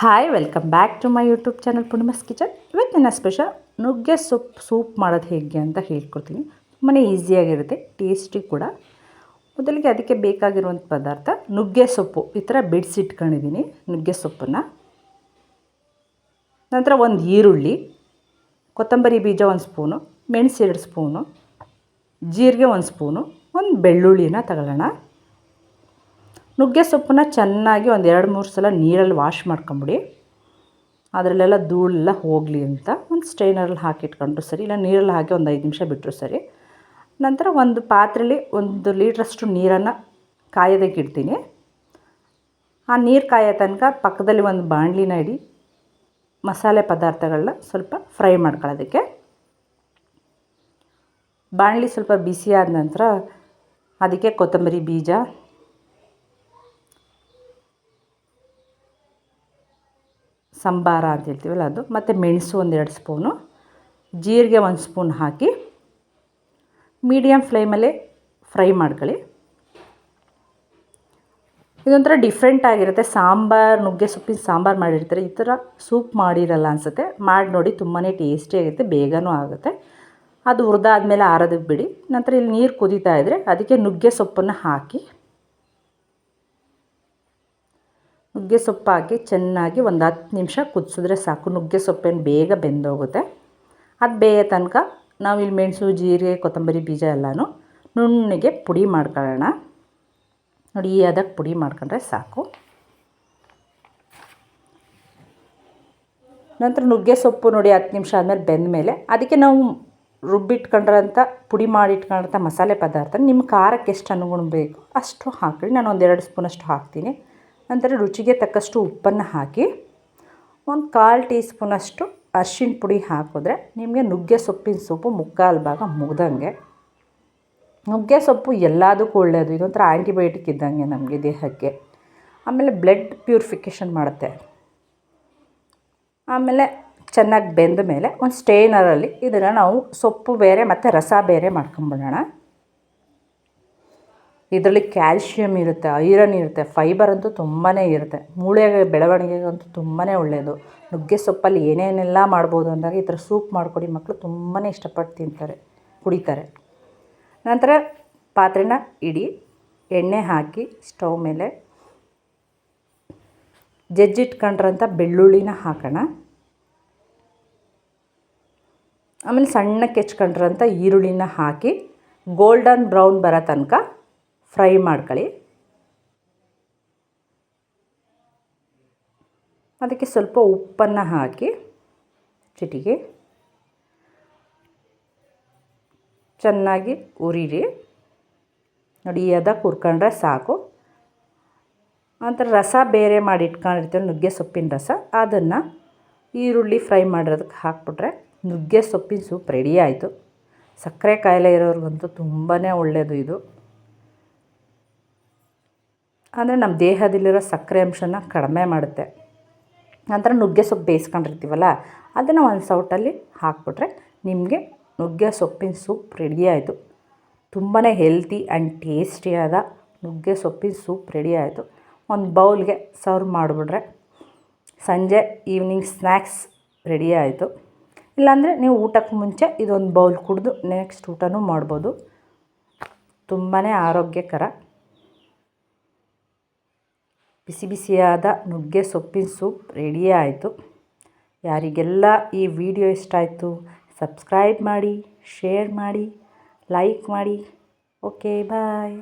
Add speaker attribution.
Speaker 1: Hi welcome back to my YouTube channel Punima's kitchen ಇವತ್ತಿನ special ನುಗ್ಗೆ ಸೊಪ್ಪು soup ಮಾಡೋದು ಹೇಗೆ ಅಂತ ಹೇಳ್ಕೊಡ್ತೀನಿ. ತುಂಬಾ ಈಸಿಯಾಗಿರುತ್ತೆ ಟೇಸ್ಟಿ ಕೂಡ. ಮೊದಲಿಗೆ ಅದಕ್ಕೆ ಬೇಕಾಗಿರುವಂಥ ಪದಾರ್ಥ ನುಗ್ಗೆ ಸೊಪ್ಪು. ಈ ಥರ ಬಿಡಿಸಿಟ್ಕೊಂಡಿದ್ದೀನಿ ನುಗ್ಗೆ ಸೊಪ್ಪನ್ನು. ನಂತರ ಒಂದು ಈರುಳ್ಳಿ, ಕೊತ್ತಂಬರಿ ಬೀಜ ಒಂದು ಸ್ಪೂನು, ಮೆಣಸು ಎರಡು ಸ್ಪೂನು, ಜೀರಿಗೆ ಒಂದು ಸ್ಪೂನು, ಒಂದು ಬೆಳ್ಳುಳ್ಳಿನ ತಗೊಳ್ಳೋಣ. ನುಗ್ಗೆ ಸೊಪ್ಪನ್ನ ಚೆನ್ನಾಗಿ ಒಂದು ಎರಡು ಮೂರು ಸಲ ನೀರಲ್ಲಿ ವಾಶ್ ಮಾಡ್ಕೊಂಬಿಡಿ. ಅದರಲ್ಲೆಲ್ಲ ಧೂಳೆಲ್ಲ ಹೋಗಲಿ ಅಂತ ಒಂದು ಸ್ಟ್ರೈನರಲ್ಲಿ ಹಾಕಿಟ್ಕೊಂಡ್ರು ಸರಿ, ಇಲ್ಲ ನೀರಲ್ಲಿ ಹಾಕಿ ಒಂದು ಐದು ನಿಮಿಷ ಬಿಟ್ಟರು ಸರಿ. ನಂತರ ಒಂದು ಪಾತ್ರೆಯಲ್ಲಿ ಒಂದು ಲೀಟ್ರಷ್ಟು ನೀರನ್ನು ಕಾಯೋದಕ್ಕೆ ಇಡ್ತೀನಿ. ಆ ನೀರು ಕಾಯೋ ತನಕ ಪಕ್ಕದಲ್ಲಿ ಒಂದು ಬಾಣಲಿನ ಇಡಿ, ಮಸಾಲೆ ಪದಾರ್ಥಗಳನ್ನ ಸ್ವಲ್ಪ ಫ್ರೈ ಮಾಡ್ಕೊಳ್ಳೋದಕ್ಕೆ. ಬಾಣಲಿ ಸ್ವಲ್ಪ ಬಿಸಿ ಆದ ನಂತರ ಅದಕ್ಕೆ ಕೊತ್ತಂಬರಿ ಬೀಜ ಸಂಬಾರ ಅಂತ ಹೇಳ್ತೀವಲ್ಲ ಅದು. ಮತ್ತು ಮೆಣಸು ಒಂದೆರಡು ಸ್ಪೂನು. ಜೀರಿಗೆ ಒಂದು ಸ್ಪೂನ್ ಹಾಕಿ ಮೀಡಿಯಮ್ ಫ್ಲೇಮಲ್ಲೇ ಫ್ರೈ ಮಾಡ್ಕೊಳ್ಳಿ. ಇದೊಂಥರ ಡಿಫ್ರೆಂಟ್ ಆಗಿರುತ್ತೆ. ಸಾಂಬಾರು, ನುಗ್ಗೆ ಸೊಪ್ಪಿನ ಸಾಂಬಾರು ಮಾಡಿರ್ತಾರೆ. ಈ ಥರ ಸೂಪ್ ಮಾಡಿರಲ್ಲ ಅನಿಸುತ್ತೆ. ಮಾಡಿ ನೋಡಿ ತುಂಬಾ ಟೇಸ್ಟಿಯಾಗಿರುತ್ತೆ ಬೇಗನೂ ಆಗುತ್ತೆ. ಅದು ಹುರಿದಾದ್ಮೇಲೆ ಆರೋದಕ್ಕೆ ಬಿಡಿ. ನಂತರ ಇಲ್ಲಿ ನೀರು ಕುದೀತಾ ಇದ್ದರೆ ಅದಕ್ಕೆ ನುಗ್ಗೆ ಸೊಪ್ಪನ್ನು ಹಾಕಿ ನುಗ್ಗೆ ಸೊಪ್ಪು ಹಾಕಿ ಚೆನ್ನಾಗಿ ಒಂದು ಹತ್ತು ನಿಮಿಷ ಕುದಿಸಿದ್ರೆ ಸಾಕು. ನುಗ್ಗೆ ಸೊಪ್ಪೇನು ಬೇಗ ಬೆಂದೋಗುತ್ತೆ. ಅದು ಬೇಯ ತನಕ ನಾವು ಇಲ್ಲಿ ಮೆಣಸು, ಜೀರಿಗೆ, ಕೊತ್ತಂಬರಿ ಬೀಜ ಎಲ್ಲನೂ ನುಣ್ಣಗೆ ಪುಡಿ ಮಾಡ್ಕೊಳ್ಳೋಣ. ನೋಡಿ, ಈ ಅದಕ್ಕೆ ಪುಡಿ ಮಾಡ್ಕೊಂಡ್ರೆ ಸಾಕು. ನಂತರ ನುಗ್ಗೆ ಸೊಪ್ಪು ನೋಡಿ ಹತ್ತು ನಿಮಿಷ ಆದಮೇಲೆ ಬೆಂದ ಮೇಲೆ ಅದಕ್ಕೆ ನಾವು ರುಬ್ಬಿಟ್ಕೊಂಡ್ರಂಥ ಪುಡಿ ಮಾಡಿಟ್ಕೊಂಡ್ರಂಥ ಮಸಾಲೆ ಪದಾರ್ಥ ನಿಮ್ಮ ಖಾರಕ್ಕೆ ಎಷ್ಟು ಅನುಗುಣ ಬೇಕು ಅಷ್ಟು ಹಾಕಿ ನಾನು ಒಂದೆರಡು ಸ್ಪೂನಷ್ಟು ಹಾಕ್ತೀನಿ. ನಂತರ ರುಚಿಗೆ ತಕ್ಕಷ್ಟು ಉಪ್ಪನ್ನು ಹಾಕಿ ಒಂದು ಕಾಲು ಟೀ ಸ್ಪೂನಷ್ಟು ಅರ್ಶಿಣ ಪುಡಿ ಹಾಕಿದ್ರೆ ನಿಮಗೆ ನುಗ್ಗೆ ಸೊಪ್ಪಿನ ಸೊಪ್ಪು ಮುಕ್ಕಾಲು ಭಾಗ ಮುಗ್ದಂಗೆ. ನುಗ್ಗೆ ಸೊಪ್ಪು ಎಲ್ಲದಕ್ಕೂ ಒಳ್ಳೆಯದು ಇದೊಂಥರ ಆ್ಯಂಟಿಬಯೋಟಿಕ್ ಇದ್ದಂಗೆ ನಮಗೆ ದೇಹಕ್ಕೆ. ಆಮೇಲೆ ಬ್ಲಡ್ ಪ್ಯೂರಿಫಿಕೇಷನ್ ಮಾಡುತ್ತೆ. ಆಮೇಲೆ ಚೆನ್ನಾಗಿ ಬೆಂದ ಮೇಲೆ ಒಂದು ಸ್ಟೇನರಲ್ಲಿ ಇದನ್ನು ನಾವು ಸೊಪ್ಪು ಬೇರೆ ಮತ್ತು ರಸ ಬೇರೆ ಮಾಡ್ಕೊಂಬಿಡೋಣ. ಇದರಲ್ಲಿ ಕ್ಯಾಲ್ಶಿಯಮ್ ಇರುತ್ತೆ, ಐರನ್ ಇರುತ್ತೆ, ಫೈಬರ್ ಅಂತೂ ತುಂಬಾ ಇರುತ್ತೆ. ಮೂಳೆ ಬೆಳವಣಿಗೆಗಂತೂ ತುಂಬಾ ಒಳ್ಳೆಯದು ನುಗ್ಗೆ ಸೊಪ್ಪಲ್ಲಿ ಏನೇನೆಲ್ಲ ಮಾಡ್ಬೋದು ಅಂದಾಗ ಈ ಥರ ಸೂಪ್ ಮಾಡಿಕೊಡಿ ಮಕ್ಕಳು ತುಂಬಾ ಇಷ್ಟಪಟ್ಟು ತಿಂತಾರೆ, ಕುಡಿತಾರೆ. ನಂತರ ಪಾತ್ರೆನ ಇಡಿ, ಎಣ್ಣೆ ಹಾಕಿ ಸ್ಟವ್ ಮೇಲೆ ಜಜ್ಜಿಟ್ಕೊಂಡ್ರಂಥ ಬೆಳ್ಳುಳ್ಳಿನ ಹಾಕೋಣ. ಆಮೇಲೆ ಸಣ್ಣಕ್ಕೆ ಹೆಚ್ಕೊಂಡ್ರಂಥ ಈರುಳ್ಳಿನ ಹಾಕಿ, ಗೋಲ್ಡನ್ ಬ್ರೌನ್ ಬರೋ ತನಕ ಫ್ರೈ ಮಾಡ್ಕೊಳ್ಳಿ. ಅದಕ್ಕೆ ಸ್ವಲ್ಪ ಉಪ್ಪನ್ನು ಹಾಕಿ ಚಿಟಿಗೆ ಚೆನ್ನಾಗಿ ಉರಿರಿ. ನೋಡಿ ಅದ ಕುರ್ಕೊಂಡ್ರೆ ಸಾಕು. ನಂತರ ರಸ ಬೇರೆ ಮಾಡಿ ಇಟ್ಕೊಂಡಿರ್ತೀವಿ, ನುಗ್ಗೆ ಸೊಪ್ಪಿನ ರಸ. ಅದನ್ನು ಈರುಳ್ಳಿ ಫ್ರೈ ಮಾಡಿರೋದಕ್ಕೆ ಹಾಕ್ಬಿಟ್ರೆ ನುಗ್ಗೆ ಸೊಪ್ಪಿನ ಸೂಪ್ ರೆಡಿ ಆಯಿತು. ಸಕ್ಕರೆ ಕಾಯಿಲೆ ಇರೋರಿಗಂತೂ ತುಂಬಾ ಒಳ್ಳೆಯದು ಇದು. ಅಂದರೆ ನಮ್ಮ ದೇಹದಲ್ಲಿರೋ ಸಕ್ಕರೆ ಅಂಶನ ಕಡಿಮೆ ಮಾಡುತ್ತೆ. ನಂತರ ನುಗ್ಗೆ ಸೊಪ್ಪು ಬೇಯಿಸ್ಕೊಂಡಿರ್ತೀವಲ್ಲ, ಅದನ್ನು ಒಂದು ಸೌಟಲ್ಲಿ ಹಾಕ್ಬಿಟ್ರೆ ನಿಮಗೆ ನುಗ್ಗೆ ಸೊಪ್ಪಿನ ಸೂಪ್ ರೆಡಿ ಆಯಿತು. ತುಂಬಾ ಹೆಲ್ತಿ ಆ್ಯಂಡ್ ಟೇಸ್ಟಿಯಾದ ನುಗ್ಗೆ ಸೊಪ್ಪಿನ ಸೂಪ್ ರೆಡಿ ಆಯಿತು. ಒಂದು ಬೌಲ್ಗೆ ಸರ್ವ್ ಮಾಡಿಬಿಟ್ರೆ ಸಂಜೆ ಈವ್ನಿಂಗ್ ಸ್ನ್ಯಾಕ್ಸ್ ರೆಡಿ ಆಯಿತು. ಇಲ್ಲಾಂದರೆ ನೀವು ಊಟಕ್ಕೆ ಮುಂಚೆ ಇದೊಂದು ಬೌಲ್ ಕುಡಿದು ನೆಕ್ಸ್ಟ್ ಊಟನೂ ಮಾಡ್ಬೋದು. ತುಂಬಾ ಆರೋಗ್ಯಕರ. ಬಿಸಿ ಬಿಸಿಯಾದ ನುಗ್ಗೆ ಸೊಪ್ಪಿನ ಸೂಪ್ ರೆಡಿ ಆಯಿತು. ಯಾರಿಗೆಲ್ಲ ಈ ವಿಡಿಯೋ ಇಷ್ಟ ಆಯಿತು ಸಬ್ಸ್ಕ್ರೈಬ್ ಮಾಡಿ ಶೇರ್ ಮಾಡಿ ಲೈಕ್ ಮಾಡಿ. Okay bye